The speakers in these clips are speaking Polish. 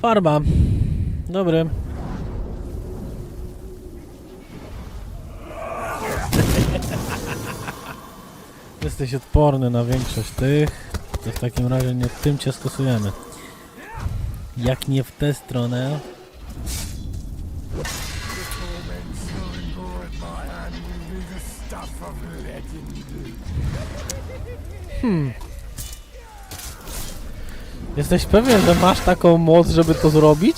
Farba. Dobry. Jesteś odporny na większość tych. To w takim razie nie tym cię stosujemy. Jak nie w tę stronę. Hmm. Jesteś pewien, że masz taką moc, żeby to zrobić?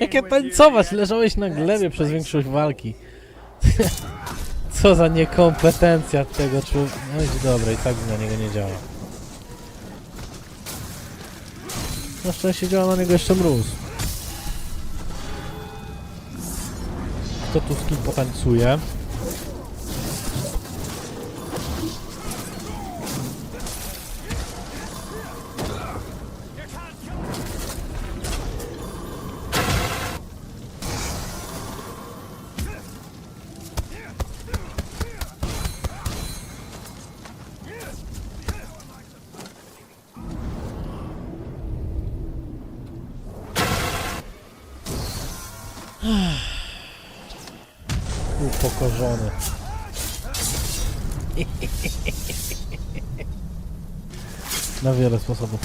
Jakie tańcować? Leżałeś na glebie przez większość walki. Co za niekompetencja tego człowieka. No i dobra, i tak na niego nie działa. Na szczęście działa na niego jeszcze mróz. Kto tu z kim potańcuje? Upokorzony. Na wiele sposobów.